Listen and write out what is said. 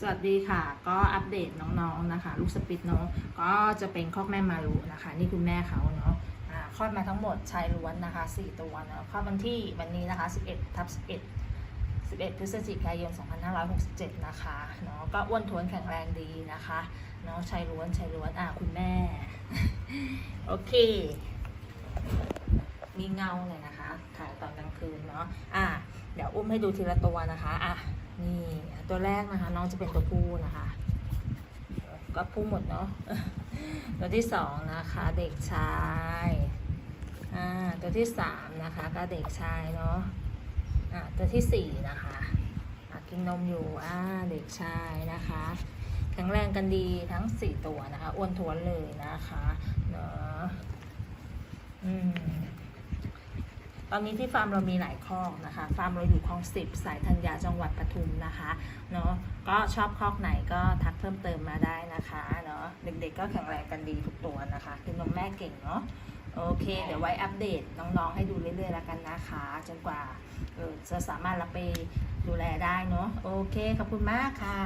สวัสดีค่ะ ก็อัปเดตน้องๆนะคะ ลูกสปิดเนาะก็จะเป็นคอกแม่มารุนะคะ นี่คุณแม่เขาเนาะคลอดมาทั้งหมดชายล้วนนะคะ 4 ตัวเนาะคลอดวันที่วันนี้นะคะ 11ทับ11 11พฤศจิกายน 2567 นะคะเนาะก็อ้วนท้วนแข็งแรงดีนะคะเนาะชายล้วนชายล้วนอ่าคุณแม่ โอเค มีเงาเลยนะคะถ่ายตอนกลางคืนเนาะอะเดี๋ยวอุ้มให้ดูทีละตัวนะคะอะนี่ ตัวแรกนะคะ น้องจะเป็นตัวผู้นะคะ ก็ผู้หมดเนาะตัวที่สองนะคะ เด็กชายอ่าตัวที่สามนะคะ ก็เด็กชายเนาะอ่าตัวที่สี่นะคะกินนมอยู่อ่าเด็กชายนะคะแข็งแรงกันดีทั้งสี่ตัวนะคะอ้วนท้วนเลยนะคะเนาะอืม อนนี้ที่ฟาร์มเรามีหลายคอกนะคะ ฟาร์มเราอยู่คลองสิบสายธัญญาจังหวัดปทุมนะคะเนาะก็ชอบคอกไหนก็ทักเพิ่มเติมมาได้นะคะเนาะเด็กๆก็แข็งแรงกันดีทุกตัวนะคะคือนมแม่เก่งเนาะโอเค เดี๋ยวไว้อัปเดตน้องๆให้ดูเรื่อยๆแล้วกันนะคะ จนกว่าจะสามารถรับไปดูแลได้เนาะโอเค ขอบคุณมากค่ะ